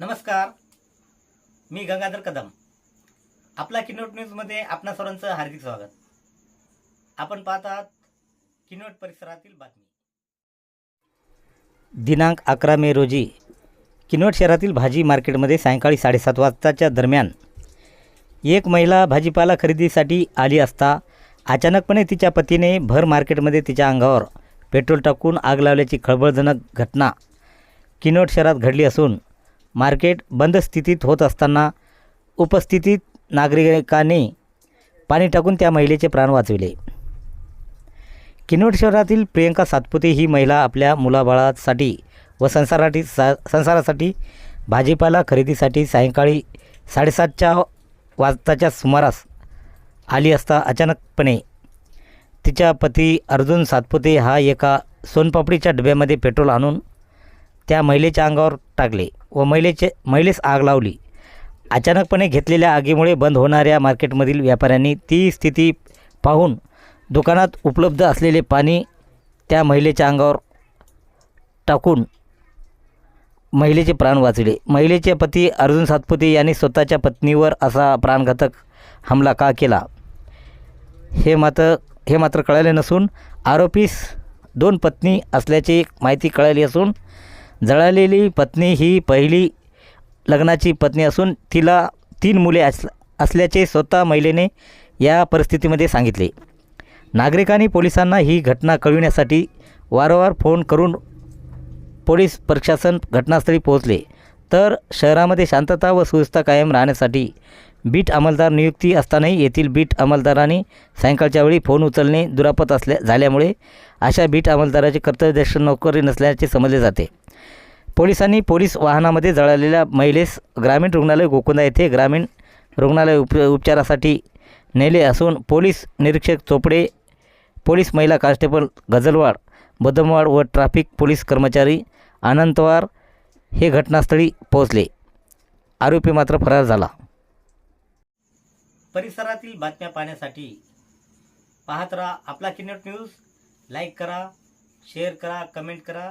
नमस्कार. मी गंगाधर कदम. आपला किनोट न्यूजमध्ये आपणा सर्वांचं हार्दिक स्वागत. आपण पाहत आहात किनोट परिसरातील बातमी. दिनांक अकरा मे रोजी किनोट शहरातील भाजी मार्केटमध्ये सायंकाळी साडेसात वाजताच्या दरम्यान एक महिला भाजीपाला खरेदीसाठी आली असता अचानकपणे तिच्या पतीने भर मार्केटमध्ये तिच्या अंगावर पेट्रोल टाकून आग लावल्याची खळबळजनक घटना किनोट शहरात घडली असून मार्केट बंद स्थितीत होत असताना उपस्थितीत नागरिकांनी पाणी टाकून त्या महिलेचे प्राण वाचविले. किनवट शहरातील प्रियंका सातपुते ही महिला आपल्या मुलाबाळासाठी व संसारासाठी सा संसारासाठी भाजीपाला खरेदीसाठी सायंकाळी साडेसातच्या वाजताच्या सुमारास आली असता अचानकपणे तिच्या पती अर्जुन सातपुते हा एका सोनपापडीच्या डब्यामध्ये पेट्रोल आणून त्या महिलेच्या अंगावर टाकले. व महिलेचे महिलेस आग लावली. अचानकपणे घेतलेल्या आगीमुळे बंद होणाऱ्या मार्केटमधील व्यापाऱ्यांनी ती स्थिती पाहून दुकानात उपलब्ध असलेले पाणी त्या महिलेच्या अंगावर टाकून महिलेचे प्राण वाचले. महिलेचे पती अर्जुन सातपुते यांनी स्वतःच्या पत्नीवर असा प्राणघातक हमला का केला? हे मात्र हे मात्र कळाले नसून आरोपीस दोन पत्नी असल्याची माहिती कळाली असून जळालेली पत्नी ही पहिली लग्नाची पत्नी असून तिला तीन मुले अस असल्याचे स्वतः महिलेने या परिस्थितीमध्ये सांगितले. नागरिकांनी पोलिसांना ही घटना कळविण्यासाठी वारंवार फोन करून पोलीस प्रशासन घटनास्थळी पोहोचले. तर शहरामध्ये शांतता व सुव्यवस्था कायम राहण्यासाठी बीट अंमलदार नियुक्ती असतानाही येथील बीट अंमलदारांनी सायंकाळच्या वेळी फोन उचलणे दुरापत असल्या झाल्यामुळे अशा बीट अंमलदाराचे कर्तव्यदक्ष नोकरी नसल्याचे समजले जाते. पोलिसांनी पोलीस वाहनामध्ये जळालेल्या महिलेस ग्रामीण रुग्णालय गोकुंदा येथे ग्रामीण रुग्णालय उप उपचारासाठी नेले असून पोलीस निरीक्षक चोपडे पोलीस महिला कॉन्स्टेबल गजलवाड बदमवाड व ट्रॅफिक पोलीस कर्मचारी आनंदवार हे घटनास्थळी पोहोचले. आरोपी मात्र फरार झाला. परिसरातील बातम्या पाहण्यासाठी पाहत राहा आपला किनट न्यूज. लाईक करा शेअर करा कमेंट करा.